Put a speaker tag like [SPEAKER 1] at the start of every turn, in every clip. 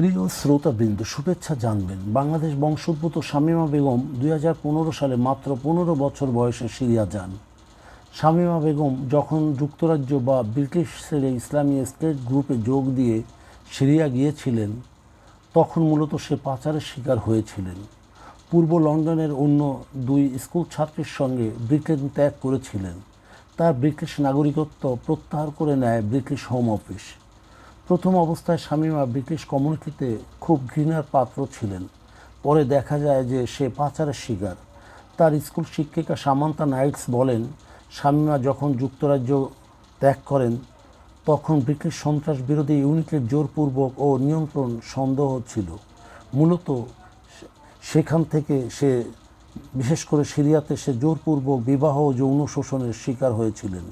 [SPEAKER 1] প্রিয় শ্রোতাবৃন্দ, শুভেচ্ছা জানবেন। বাংলাদেশ বংশোদ্ভূত শামীমা বেগম দুই হাজার পনেরো সালে মাত্র পনেরো বছর বয়সে সিরিয়া যান। শামীমা বেগম যখন যুক্তরাজ্য বা ব্রিটিশ সেরে ইসলামী স্টেট গ্রুপে যোগ দিয়ে সিরিয়া গিয়েছিলেন, তখন মূলত সে পাচারের শিকার হয়েছিলেন। পূর্ব লন্ডনের অন্য দুই স্কুল ছাত্রীর সঙ্গে ব্রিটেন ত্যাগ করেছিলেন। তার ব্রিটিশ নাগরিকত্ব প্রত্যাহার করে নেয় ব্রিটিশ হোম অফিস। প্রথম অবস্থায় শামীমা ব্রিটিশ কমিউনিটিতে খুব ঘৃণার পাত্র ছিলেন। পরে দেখা যায় যে সে পাচারের শিকার। তার স্কুল শিক্ষিকা সামান্তা নাইটস বলেন, শামীমা যখন যুক্তরাজ্য ত্যাগ করেন, তখন ব্রিটিশ সন্ত্রাস বিরোধী ইউনিটের জোরপূর্বক ও নিয়ন্ত্রণ সন্দেহ ছিল। মূলত সেখান থেকে সে, বিশেষ করে সিরিয়াতে সে জোরপূর্বক বিবাহ ও যৌন শোষণের শিকার হয়েছিলেন।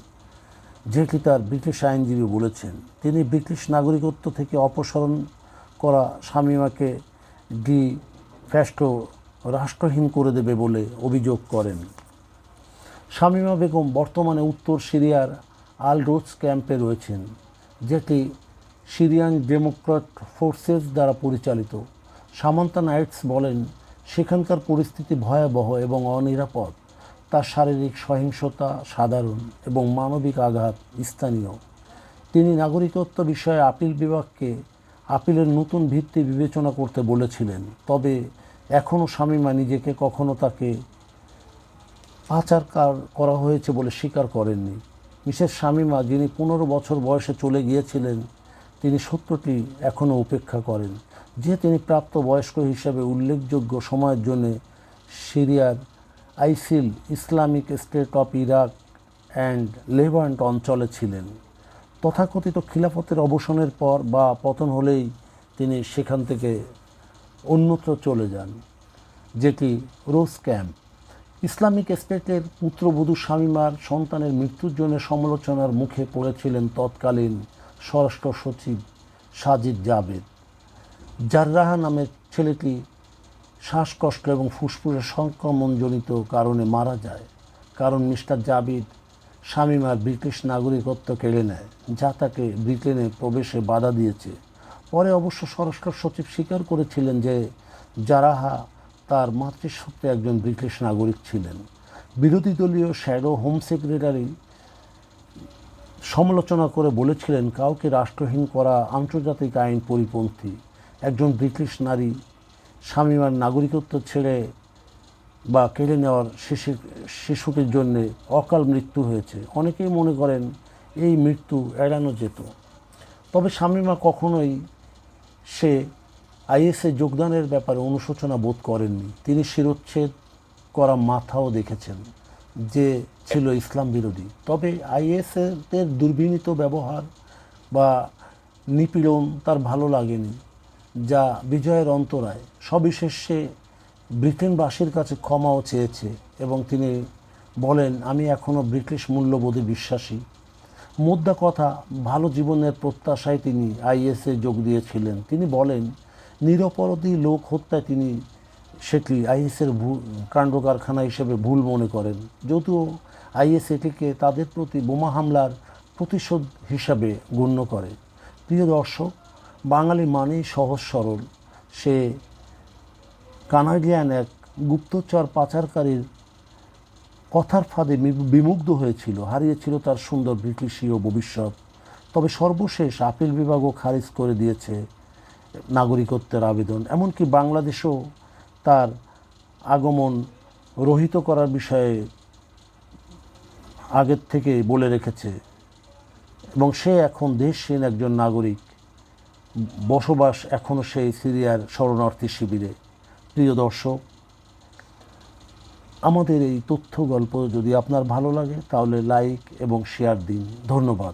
[SPEAKER 1] যেটি তার ব্রিটিশ আইনজীবী বলেছেন, তিনি ব্রিটিশ নাগরিকত্ব থেকে অপসারণ করা শামীমাকে ডি ফ্যাস্টো রাষ্ট্রহীন করে দেবে বলে অভিযোগ করেন। শামীমা বেগম বর্তমানে উত্তর সিরিয়ার আল রোজ ক্যাম্পে রয়েছেন, যেটি সিরিয়ান ডেমোক্র্যাট ফোর্সেস দ্বারা পরিচালিত। সামান্তা নাইটস বলেন, সেখানকার পরিস্থিতি ভয়াবহ এবং অনিরাপদ। তার শারীরিক সহিংসতা সাধারণ এবং মানবিক আঘাত স্থানীয়। তিনি নাগরিকত্ব বিষয়ে আপিল বিভাগকে আপিলের নতুন ভিত্তি বিবেচনা করতে বলেছিলেন। তবে এখনও শামীমা নিজেকে কখনো তাকে পাচার কার- হয়েছে বলে স্বীকার করেননি। মিসেস শামীমা যিনি পনেরো বছর বয়সে চলে গিয়েছিলেন, তিনি সত্যটি এখনও উপেক্ষা করেন। যে তিনি প্রাপ্ত বয়স্ক হিসাবে উল্লেখযোগ্য সময়ের জন্য সিরিয়ার ISIL, Islamic State of Iraq and Levant অঞ্চলে ছিলেন। তথাকথিত খিলাফতের অবসানের পর বা পতন হলেই তিনি সেখান থেকে অন্যত্র চলে যান, যেটি রোজ ক্যাম্প। ইসলামিক স্টেটের পুত্রবধূ স্বামীমার সন্তানের মৃত্যুর জন্য সমালোচনার মুখে পড়েছিলেন তৎকালীন স্বরাষ্ট্র সচিব সাজিদ জাবেদ জাররাহা নামের ছেলেটি শ্বাসকষ্ট এবং ফুসফুসের সংক্রমণজনিত কারণে মারা যায়। কারণ মিস্টার জাবিদ শামীমার ব্রিটিশ নাগরিকত্ব কেড়ে নেয়, যা তাকে ব্রিটেনে প্রবেশে বাধা দিয়েছে। পরে অবশ্য স্বরাষ্ট্র সচিব স্বীকার করেছিলেন যে জারাহা তার মাতৃসত্ত্বে একজন ব্রিটিশ নাগরিক ছিলেন। বিরোধী দলীয় শ্যাডো হোম সেক্রেটারি সমালোচনা করে বলেছিলেন, কাউকে রাষ্ট্রহীন করা আন্তর্জাতিক আইন পরিপন্থী। একজন ব্রিটিশ নারী স্বামীমার নাগরিকত্ব ছেড়ে বা কেড়ে নেওয়ার শিশু শিশুটির জন্যে অকাল মৃত্যু হয়েছে। অনেকেই মনে করেন এই মৃত্যু এড়ানো যেত। তবে শামীমা কখনোই সে আইএসএ যোগদানের ব্যাপারে অনুশোচনা বোধ করেননি। তিনি শিরোচ্ছেদ করা মাথাও দেখেছেন যে ছিল ইসলাম বিরোধী। তবে আইএসএর দুর্বিনীত ব্যবহার বা নিপীড়ন তার ভালো লাগেনি। যা বিজয়ের অন্তরায় সবিশেষে ব্রিটেনবাসীর কাছে ক্ষমাও চেয়েছে এবং তিনি বলেন, আমি এখনও ব্রিটিশ মূল্যবোধে বিশ্বাসী। মুদ্রা কথা, ভালো জীবনের প্রত্যাশায় তিনি আইএসএ যোগ দিয়েছিলেন। তিনি বলেন, নিরপরাধী লোক হত্যায় তিনি সেটি আইএসের কাণ্ড কারখানা হিসেবে ভুল মনে করেন। যদিও আইএস এটিকে তাদের প্রতি বোমা হামলার প্রতিশোধ হিসাবে গণ্য করে। প্রিয় দর্শক বাঙালি মানেই সহজ সরল। সে কানাডিয়ান এক গুপ্তচর পাচারকারীর কথার ফাঁদে বিমুগ্ধ হয়েছিল, হারিয়েছিল তার সুন্দর ব্রিটিশীয় ভবিষ্যৎ। তবে সর্বশেষ আপিল বিভাগও খারিজ করে দিয়েছে নাগরিকত্বের আবেদন। এমনকি বাংলাদেশও তার আগমন রহিত করার বিষয়ে আগের থেকে বলে রেখেছে। এবং সে এখন দেশহীন একজন নাগরিক। বসবাস এখনও সেই সিরিয়ার শরণার্থী শিবিরে। প্রিয় দর্শক, আমাদের এই তথ্য গল্প যদি আপনার ভালো লাগে, তাহলে লাইক এবং শেয়ার দিন। ধন্যবাদ।